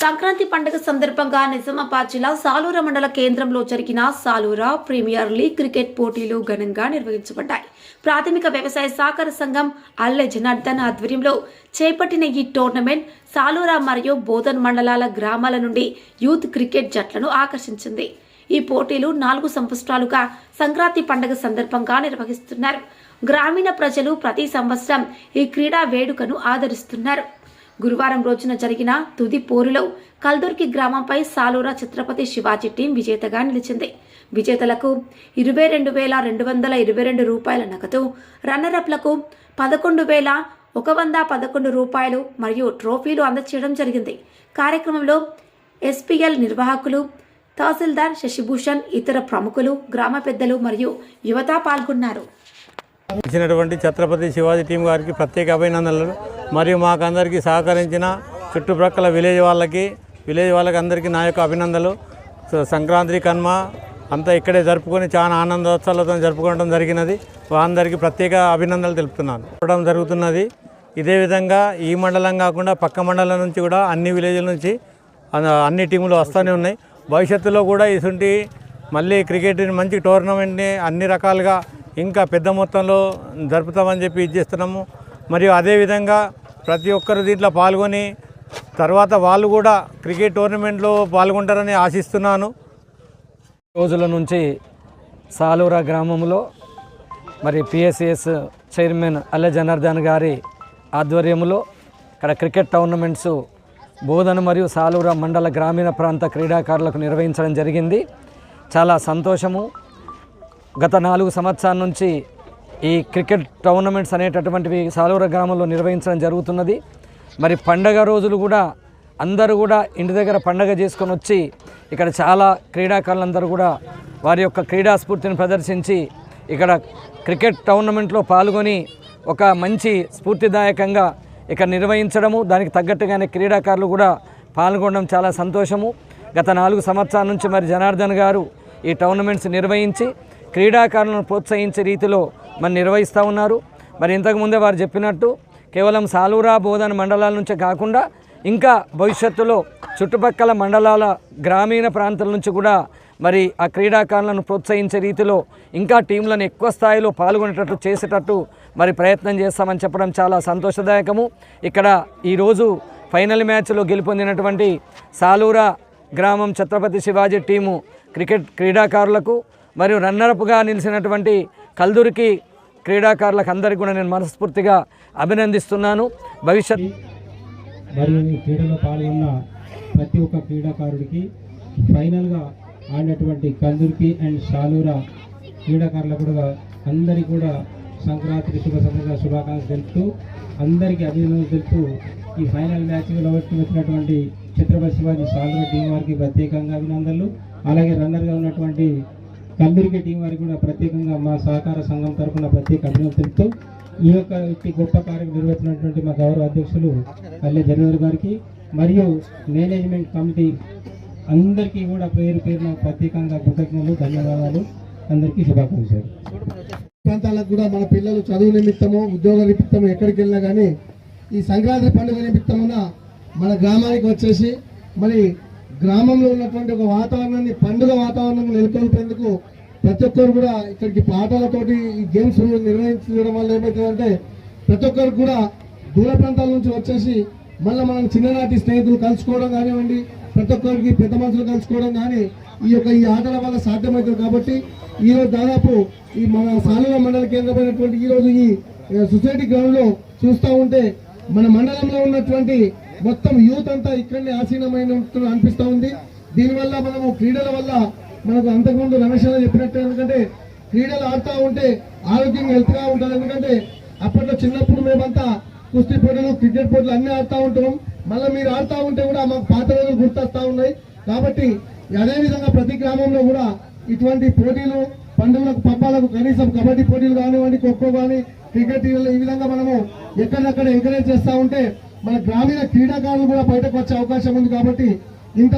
సంక్రాంతి పండుగ సందర్భంగా నిజామాబాద్ జిల్లా సాలూర మండల కేంద్రంలో జరిగిన సాలూర ప్రీమియర్ లీగ్ క్రికెట్ పోటీలు ఘనంగా నిర్వహించబడ్డాయి. ప్రాథమిక వ్యవసాయ సహకార సంఘం అల్లె జనార్దన్ ఆధ్వర్యంలో చేపట్టిన ఈ టోర్నమెంట్ సాలూర మరియు బోధన్ మండలాల గ్రామాల నుండి యూత్ క్రికెట్ జట్లను ఆకర్షించింది. ఈ పోటీలు నాలుగు సంవత్సరాలుగా సంక్రాంతి పండుగ సందర్భంగా నిర్వహిస్తున్నారు. గ్రామీణ ప్రజలు ప్రతి సంవత్సరం ఈ క్రీడా వేడుకను ఆదరిస్తున్నారు. గురువారం రోజున జరిగిన తుది పోరులో కల్దుర్కి గ్రామంపై సాలూరా ఛత్రపతి శివాజీ టీం విజేతగా నిలిచింది. విజేతలకు ఇరవై రెండు వేల రెండు వందల ఇరవై రెండు రూపాయల నగదు రన్నరప్లకు పదకొండు వేల ఒక వంద పదకొండు రూపాయలు మరియు ట్రోఫీలు అందచేయడం జరిగింది. కార్యక్రమంలో ఎస్పీఎల్ నిర్వాహకులు తహసీల్దార్ శశిభూషణ్ ఇతర ప్రముఖులు గ్రామ పెద్దలు మరియు యువత పాల్గొన్నారు. ఇచ్చినటువంటి ఛత్రపతి శివాజీ టీం గారికి ప్రత్యేక అభినందనలు. మరియు మాకందరికీ సహకరించిన చుట్టుప్రక్కల విలేజ్ వాళ్ళకి విలేజ్ వాళ్ళకి అందరికీ నా యొక్క అభినందనలు. సంక్రాంతి కన్మ అంతా ఇక్కడే జరుపుకొని చాలా ఆనందోత్సవాలతో జరుపుకోవడం జరిగినది. వాళ్ళందరికీ ప్రత్యేక అభినందనలు తెలుపుతున్నాను. చూడడం జరుగుతున్నది. ఇదే విధంగా ఈ మండలం కాకుండా పక్క మండలం నుంచి కూడా అన్ని విలేజ్ల నుంచి అన్ని టీములు వస్తూనే ఉన్నాయి. భవిష్యత్తులో కూడా ఇటువంటి మళ్ళీ క్రికెట్ మంచి టోర్నమెంట్ని అన్ని రకాలుగా ఇంకా పెద్ద మొత్తంలో జరుపుతామని చెప్పి ఇచ్చేస్తున్నాము మరియు అదేవిధంగా ప్రతి ఒక్కరు దీంట్లో పాల్గొని తర్వాత వాళ్ళు కూడా క్రికెట్ టోర్నమెంట్లో పాల్గొంటారని ఆశిస్తున్నాను. రోజుల నుంచి సాలూరా గ్రామంలో మరి పిఎస్సిఎస్ చైర్మన్ అల్ల జనార్దన్ గారి ఆధ్వర్యంలో ఇక్కడ క్రికెట్ టోర్నమెంట్స్ బోధన మరియు సాలూరా మండల గ్రామీణ ప్రాంత క్రీడాకారులకు నిర్వహించడం జరిగింది. చాలా సంతోషము. గత నాలుగు సంవత్సరాల నుంచి ఈ క్రికెట్ టోర్నమెంట్స్ అనేటటువంటివి సాలూర గ్రామంలో నిర్వహించడం జరుగుతున్నది. మరి పండగ రోజులు కూడా అందరూ కూడా ఇంటి దగ్గర పండగ చేసుకొని వచ్చి ఇక్కడ చాలా క్రీడాకారులందరూ కూడా వారి యొక్క క్రీడాస్ఫూర్తిని ప్రదర్శించి ఇక్కడ క్రికెట్ టోర్నమెంట్లో పాల్గొని ఒక మంచి స్ఫూర్తిదాయకంగా ఇక్కడ నిర్వహించడము దానికి తగ్గట్టుగానే క్రీడాకారులు కూడా పాల్గొనడం చాలా సంతోషము. గత నాలుగు సంవత్సరాల నుంచి మరి జనార్దన్ గారు ఈ టోర్నమెంట్స్ నిర్వహించి క్రీడాకారులను ప్రోత్సహించే రీతిలో మరి నిర్వహిస్తూ ఉన్నారు. మరి ఇంతకుముందే వారు చెప్పినట్టు కేవలం సాలూరా బోధన మండలాల నుంచే కాకుండా ఇంకా భవిష్యత్తులో చుట్టుపక్కల మండలాల గ్రామీణ ప్రాంతాల నుంచి కూడా మరి ఆ క్రీడాకారులను ప్రోత్సహించే రీతిలో ఇంకా టీంలను ఎక్కువ స్థాయిలో పాల్గొనేటట్టు చేసేటట్టు మరి ప్రయత్నం చేస్తామని చెప్పడం చాలా సంతోషదాయకము. ఇక్కడ ఈరోజు ఫైనల్ మ్యాచ్లో గెలుపొందినటువంటి సాలూరా గ్రామం ఛత్రపతి శివాజీ టీము క్రికెట్ క్రీడాకారులకు మరియు రన్నరప్గా నిలిచినటువంటి కల్దురికి క్రీడాకారులకు అందరికీ కూడా నేను మనస్ఫూర్తిగా అభినందిస్తున్నాను. భవిష్యత్ మరియు ఈ క్రీడలో పాల్గొన్న ప్రతి ఒక్క క్రీడాకారుడికి ఫైనల్గా ఆడినటువంటి కందుర్కి అండ్ షాలూరా క్రీడాకారులకు కూడా అందరికీ కూడా సంక్రాంతి శుభ సందర్భ శుభాకాంక్షలు తెలుపుతూ అందరికీ అభినందనలు తెలుపుతూ ఈ ఫైనల్ మ్యాచ్లో వచ్చినటువంటి ఛత్రపతి శివాజీ సాలూర టీం వారికి ప్రత్యేకంగా అభినందనలు. అలాగే రన్నర్గా ఉన్నటువంటి కందుర్కి టీం వారికి కూడా ప్రత్యేకంగా మా సహకార సంఘం తరఫున ప్రత్యేక అభినందనలు తెలుపుతూ ఈ యొక్క గొప్ప కార్యక్రమం నిర్వహించినటువంటి మా గౌరవ అధ్యక్షులు పల్లె జనవరి గారికి మరియు మేనేజ్మెంట్ కమిటీ అందరికీ కూడా పేరు పేరున ప్రత్యేకంగా కృతజ్ఞతలు ధన్యవాదాలు. అందరికీ శుభాకాంక్షలు. ప్రాంతాలకు కూడా మన పిల్లలు చదువు నిమిత్తము ఉద్యోగ నిమిత్తము ఎక్కడికి వెళ్ళినా కానీ ఈ సంక్రాంతి పండుగ నిమిత్తమున మన గ్రామానికి వచ్చేసి మరి గ్రామంలో ఉన్నటువంటి ఒక వాతావరణాన్ని పండుగ వాతావరణం నెలకొల్పేందుకు ప్రతి ఒక్కరు కూడా ఇక్కడికి పాటలతోటి ఈ గేమ్స్ నిర్వహించడం వల్ల ఏమవుతుందంటే ప్రతి ఒక్కరు కూడా దూర ప్రాంతాల నుంచి వచ్చేసి మళ్ళీ మనం చిన్ననాటి స్నేహితులు కలుసుకోవడం కానివ్వండి ప్రతి ఒక్కరికి పెద్ద మనుషులు కలుసుకోవడం కానీ ఈ యొక్క ఈ ఆటల వల్ల సాధ్యమవుతుంది కాబట్టి ఈ రోజు దాదాపు ఈ మన సాలూర మండల కేంద్రమైనటువంటి ఈరోజు ఈ సొసైటీ గ్రౌండ్లో చూస్తూ ఉంటే మన మండలంలో ఉన్నటువంటి మొత్తం యూత్ అంతా ఇక్కడనే ఆసీనమైన అనిపిస్తూ ఉంది. దీనివల్ల మనము క్రీడల వల్ల మనకు అంతకుముందు రమేష్ చెప్పినట్టు ఎందుకంటే క్రీడలు ఆడుతూ ఉంటే ఆరోగ్యం హెల్త్గా ఉంటుంది ఎందుకంటే అప్పట్లో చిన్నప్పుడు మేమంతా కుస్తీ పోటీలు క్రికెట్ పోటీలు అన్నీ ఆడుతూ ఉంటాం. మళ్ళీ మీరు ఆడుతూ ఉంటే కూడా మాకు పాత రోజులు గుర్తొస్తూ ఉన్నాయి. కాబట్టి అదే విధంగా ప్రతి గ్రామంలో కూడా ఇటువంటి పోటీలు పండుగలకు పబ్బాలకు కనీసం కబడ్డీ పోటీలు కానివ్వండి ఖోఖో కానీ క్రికెట్ ఈ విధంగా మనము ఎక్కడెక్కడ ఎంకరేజ్ చేస్తూ ఉంటే మన గ్రామీణ క్రీడాకారులు కూడా బయటకు వచ్చే అవకాశం ఉంది కాబట్టి